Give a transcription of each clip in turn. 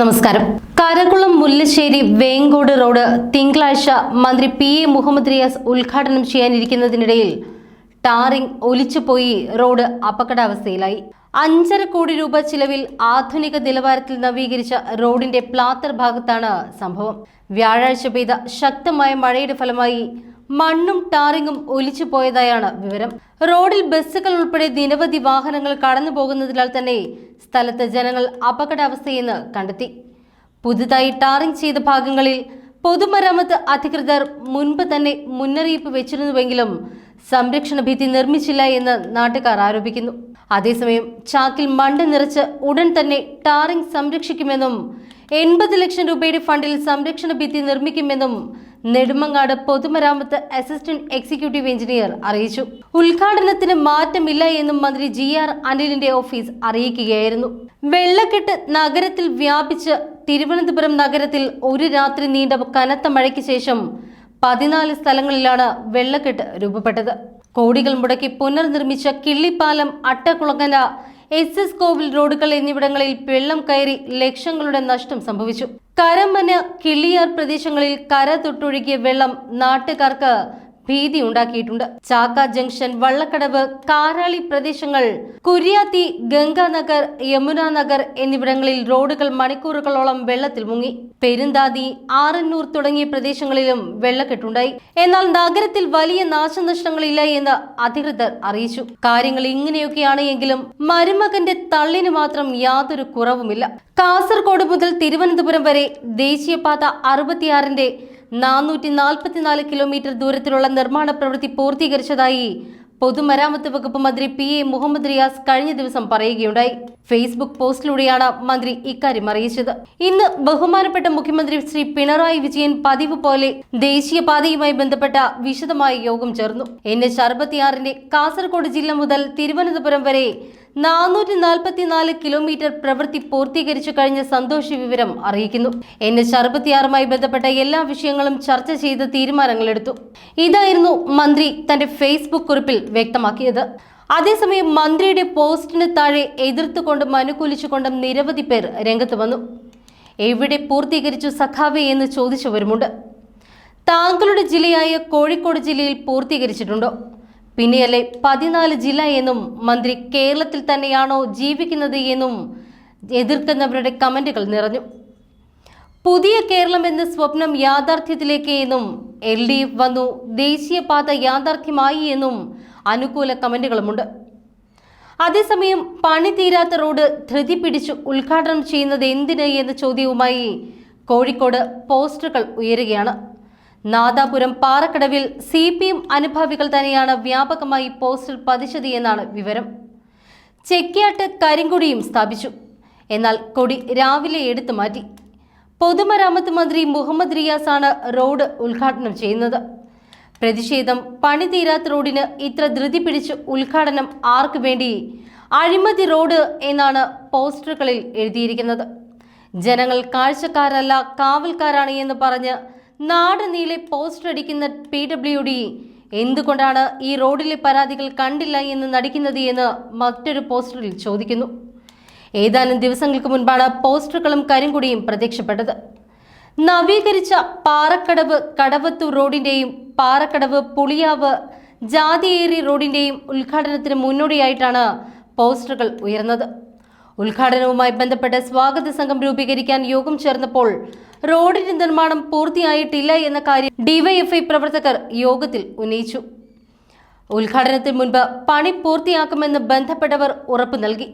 നമസ്കാരം. കാരക്കുളം മുല്ലശ്ശേരി വേങ്കോട് റോഡ് തിങ്കളാഴ്ച മന്ത്രി പി എ മുഹമ്മദ് റിയാസ് ഉദ്ഘാടനം ചെയ്യാനിരിക്കുന്നതിനിടയിൽ ടാറിംഗ് ഒലിച്ചുപോയി റോഡ് അപകടാവസ്ഥയിലായി. അഞ്ചര കോടി രൂപ ചിലവിൽ ആധുനിക നിലവാരത്തിൽ നവീകരിച്ച റോഡിന്റെ പ്ലാത്തർ ഭാഗത്താണ് സംഭവം. വ്യാഴാഴ്ച പെയ്ത ശക്തമായ മഴയുടെ ഫലമായി മണ്ണും ടാറിങ്ങും ഒലിച്ചു പോയതായാണ് വിവരം. റോഡിൽ ബസ്സുകൾ ഉൾപ്പെടെ നിരവധി വാഹനങ്ങൾ കടന്നു പോകുന്നതിനാൽ തന്നെ സ്ഥലത്ത് ജനങ്ങൾ അപകടാവസ്ഥയെന്ന് കണ്ടെത്തി. പുതുതായി ടാറിംഗ് ചെയ്ത ഭാഗങ്ങളിൽ പൊതുമരാമത്ത് അധികൃതർ മുൻപ് തന്നെ മുന്നറിയിപ്പ് വെച്ചിരുന്നുവെങ്കിലും സംരക്ഷണ ഭിത്തി നിർമ്മിച്ചില്ല എന്ന് നാട്ടുകാർ ആരോപിക്കുന്നു. അതേസമയം ചാക്കിൽ മണ്ട് നിറച്ച് ഉടൻ തന്നെ ടാറിംഗ് സംരക്ഷിക്കുമെന്നും എൺപത് ലക്ഷം രൂപയുടെ ഫണ്ടിൽ സംരക്ഷണ ഭിത്തി നിർമ്മിക്കുമെന്നും നെടുമങ്ങാട് പൊതുമരാമത്ത് അസിസ്റ്റന്റ് എക്സിക്യൂട്ടീവ് എഞ്ചിനീയർ അറിയിച്ചു. ഉദ്ഘാടനത്തിന് മാറ്റമില്ല എന്നും മന്ത്രി ജി ആർ അനിലിന്റെ ഓഫീസ് അറിയിക്കുകയായിരുന്നു. വെള്ളക്കെട്ട് നഗരത്തിൽ വ്യാപിച്ച് തിരുവനന്തപുരം നഗരത്തിൽ ഒരു രാത്രി നീണ്ട കനത്ത മഴയ്ക്ക് ശേഷം പതിനാല് സ്ഥലങ്ങളിലാണ് വെള്ളക്കെട്ട് രൂപപ്പെട്ടത്. കോടികൾ മുടക്കി പുനർനിർമ്മിച്ച കിള്ളിപ്പാലം അട്ടക്കുളങ്ങര എസ് എസ് കോവിൽ റോഡുകൾ എന്നിവിടങ്ങളിൽ വെള്ളം കയറി ലക്ഷങ്ങളുടെ നഷ്ടം സംഭവിച്ചു. കരമന കിള്ളിയാർ പ്രദേശങ്ങളിൽ കര തൊട്ടൊഴുകിയ വെള്ളം നാട്ടുകാർക്ക് ഭീതി ഉണ്ടാക്കിയിട്ടുണ്ട്. ചാക്ക ജംഗ്ഷൻ വള്ളക്കടവ് കാരാളി പ്രദേശങ്ങൾ കുര്യാത്തി ഗംഗാനഗർ യമുനാനഗർ എന്നിവിടങ്ങളിൽ റോഡുകൾ മണിക്കൂറുകളോളം വെള്ളത്തിൽ മുങ്ങി. പെരുന്താതി ആറന്നൂർ തുടങ്ങിയ പ്രദേശങ്ങളിലും വെള്ളക്കെട്ടുണ്ടായി. എന്നാൽ നഗരത്തിൽ വലിയ നാശനഷ്ടങ്ങളില്ല എന്ന് അധികൃതർ അറിയിച്ചു. കാര്യങ്ങൾ ഇങ്ങനെയൊക്കെയാണ് എങ്കിലും മരുമകന്റെ തള്ളിന് മാത്രം യാതൊരു കുറവുമില്ല. കാസർഗോഡ് മുതൽ തിരുവനന്തപുരം വരെ ദേശീയപാത അറുപത്തിയാറിന്റെ നാനൂറ്റി നാൽപ്പത്തിനാല് കിലോമീറ്റർ ദൂരത്തിലുള്ള നിർമ്മാണ പ്രവൃത്തി പൂർത്തീകരിച്ചതായി പൊതുമരാമത്ത് വകുപ്പ് മന്ത്രി പി എ മുഹമ്മദ് റിയാസ് കഴിഞ്ഞ ദിവസം പറയുകയുണ്ടായി. ഫേസ്ബുക്ക് പോസ്റ്റിലൂടെയാണ് മന്ത്രി ഇക്കാര്യം അറിയിച്ചത്. ഇന്ന് ബഹുമാനപ്പെട്ട മുഖ്യമന്ത്രി ശ്രീ പിണറായി വിജയൻ പതിവ് പോലെ ദേശീയപാതയുമായി ബന്ധപ്പെട്ട വിശദമായ യോഗം ചേർന്നു. എൻ എച്ച് അറുപത്തിയാറിന്റെ കാസർഗോഡ് ജില്ല മുതൽ തിരുവനന്തപുരം വരെ നാനൂറ്റി നാൽപ്പത്തിനാല് കിലോമീറ്റർ പ്രവൃത്തി പൂർത്തീകരിച്ചു കഴിഞ്ഞ സന്തോഷ വിവരം അറിയിക്കുന്നു. എൻ എച്ച് അറുപത്തിയാറുമായി ബന്ധപ്പെട്ട എല്ലാ വിഷയങ്ങളും ചർച്ച ചെയ്ത് തീരുമാനങ്ങളെടുത്തു. ഇതായിരുന്നു മന്ത്രി തന്റെ ഫേസ്ബുക്ക് കുറിപ്പിൽ വ്യക്തമാക്കിയത്. അതേസമയം മന്ത്രിയുടെ പോസ്റ്റിന് താഴെ എതിർത്തുകൊണ്ടും അനുകൂലിച്ചുകൊണ്ടും നിരവധി പേർ രംഗത്ത് വന്നു. എവിടെ പൂർത്തീകരിച്ചു സഖാവെ എന്ന് ചോദിച്ചവരുമുണ്ട്. താങ്കളുടെ ജില്ലയായ കോഴിക്കോട് ജില്ലയിൽ പൂർത്തീകരിച്ചിട്ടുണ്ടോ? പിന്നെയല്ലേ പതിനാല് ജില്ല എന്നും മന്ത്രി കേരളത്തിൽ തന്നെയാണോ ജീവിക്കുന്നത് എന്നും എതിർക്കുന്നവരുടെ കമന്റുകൾ നിറഞ്ഞു. പുതിയ കേരളം എന്ന സ്വപ്നം യാഥാർത്ഥ്യത്തിലേക്ക് എന്നും എൽ ഡി എഫ് വന്നു ദേശീയപാത യാഥാർത്ഥ്യമായി എന്നും അനുകൂല കമന്റുകളുമുണ്ട്. അതേസമയം പണി തീരാത്ത റോഡ് ധൃതി പിടിച്ച് ഉദ്ഘാടനം ചെയ്യുന്നത് എന്തിന് എന്ന ചോദ്യവുമായി കോഴിക്കോട് പോസ്റ്ററുകൾ ഉയരുകയാണ്. നാദാപുരം പാറക്കടവിൽ സി പി എം അനുഭാവികൾ തന്നെയാണ് വ്യാപകമായി പോസ്റ്റർ പതിച്ചത് എന്നാണ് വിവരം. ചെക്കിയാട്ട് കരിങ്കൊടിയും സ്ഥാപിച്ചു. എന്നാൽ കൊടി രാവിലെ എടുത്തു മാറ്റി. പൊതുമരാമത്ത് മന്ത്രി മുഹമ്മദ് റിയാസാണ് റോഡ് ഉദ്ഘാടനം ചെയ്യുന്നത്. പ്രതിഷേധം പണിതീരാത്ത റോഡിന് ഇത്ര ധൃതി പിടിച്ച് ഉദ്ഘാടനം ആർക്കു വേണ്ടി? അഴിമതി റോഡ് എന്നാണ് പോസ്റ്ററുകളിൽ എഴുതിയിരിക്കുന്നത്. ജനങ്ങൾ കാഴ്ചക്കാരല്ല കാവൽക്കാരാണ് എന്ന് പറഞ്ഞ് നാട് നീളെ പോസ്റ്റർ അടിക്കുന്ന പി ഡബ്ല്യു ഡി എന്തുകൊണ്ടാണ് ഈ റോഡിലെ പരാതികൾ കണ്ടില്ല എന്ന് നടിക്കുന്നത് എന്ന് മറ്റൊരു പോസ്റ്ററിൽ ചോദിക്കുന്നു. ഏതാനും ദിവസങ്ങൾക്ക് മുൻപാണ് പോസ്റ്ററുകളും കരിങ്കുടിയും പ്രത്യക്ഷപ്പെട്ടത്. നവീകരിച്ച പാറക്കടവ് കടവത്തൂർ റോഡിന്റെയും പാറക്കടവ് പുളിയാവ് ജാതിയേറി റോഡിന്റെയും ഉദ്ഘാടനത്തിന് മുന്നോടിയായിട്ടാണ് പോസ്റ്ററുകൾ ഉയർന്നത്. ഉദ്ഘാടനവുമായി ബന്ധപ്പെട്ട് സ്വാഗത സംഘം രൂപീകരിക്കാൻ യോഗം ചേർന്നപ്പോൾ റോഡിന്റെ നിർമ്മാണം പൂർത്തിയായിട്ടില്ല എന്ന കാര്യം ഡിവൈഎഫ്ഐ പ്രവർത്തകർ യോഗത്തിൽ ഉന്നയിച്ചു. ഉദ്ഘാടനത്തിന് മുൻപ് പണി പൂർത്തിയാക്കുമെന്ന് ബന്ധപ്പെട്ടവർ ഉറപ്പു നൽകി.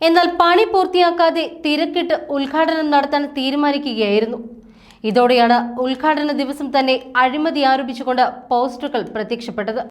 എന്നാൽ പണി പൂർത്തിയാക്കാതെ തിരക്കിട്ട് ഉദ്ഘാടനം നടത്താൻ തീരുമാനിക്കുകയായിരുന്നു. ഇതോടെയാണ് ഉദ്ഘാടന ദിവസം തന്നെ അഴിമതി ആരോപിച്ചുകൊണ്ട് പോസ്റ്ററുകൾ പ്രത്യക്ഷപ്പെട്ടത്.